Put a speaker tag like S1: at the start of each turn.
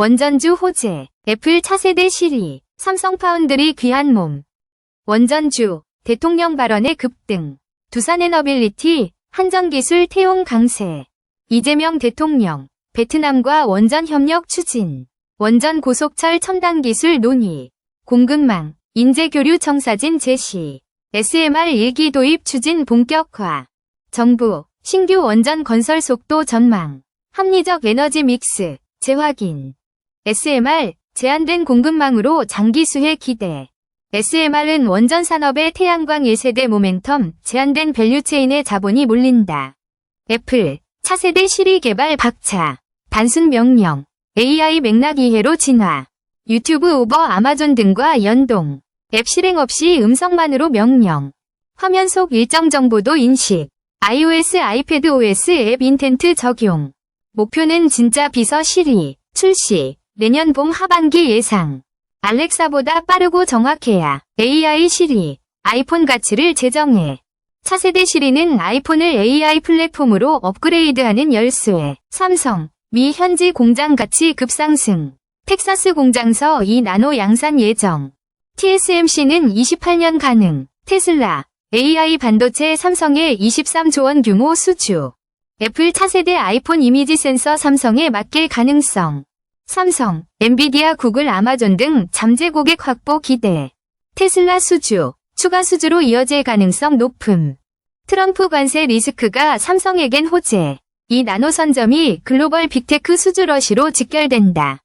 S1: 원전주 호재, 애플 차세대 시리, 삼성 파운드리 귀한 몸. 원전주, 대통령 발언의 급등, 두산 에너빌리티, 한전기술 태용 강세. 이재명 대통령, 베트남과 원전 협력 추진, 원전 고속철 첨단 기술 논의, 공급망, 인재교류 청사진 제시, SMR 일기 도입 추진 본격화, 정부, 신규 원전 건설 속도 전망, 합리적 에너지 믹스, 재확인, SMR, 제한된 공급망으로 장기 수혜 기대. SMR은 원전 산업의 태양광 1세대 모멘텀, 제한된 밸류체인의 자본이 몰린다. 애플, 차세대 시리 개발 박차, 단순 명령, AI 맥락 이해로 진화, 유튜브 오버 아마존 등과 연동, 앱 실행 없이 음성만으로 명령, 화면 속 일정 정보도 인식, iOS, 아이패드 OS 앱 인텐트 적용. 목표는 진짜 비서 시리, 출시, 내년 봄 하반기 예상. 알렉사보다 빠르고 정확해야 AI 시리, 아이폰 가치를 제정해. 차세대 시리는 아이폰을 AI 플랫폼으로 업그레이드하는 열쇠. 삼성, 미 현지 공장 가치 급상승. 텍사스 공장서 2 나노 양산 예정. TSMC는 28년 가능. 테슬라, AI 반도체 삼성의 23조 원 규모 수주. 애플 차세대 아이폰 이미지 센서 삼성에 맡길 가능성. 삼성, 엔비디아, 구글, 아마존 등 잠재 고객 확보 기대. 테슬라 수주, 추가 수주로 이어질 가능성 높음. 트럼프 관세 리스크가 삼성에겐 호재. 이 나노 선점이 글로벌 빅테크 수주 러시로 직결된다.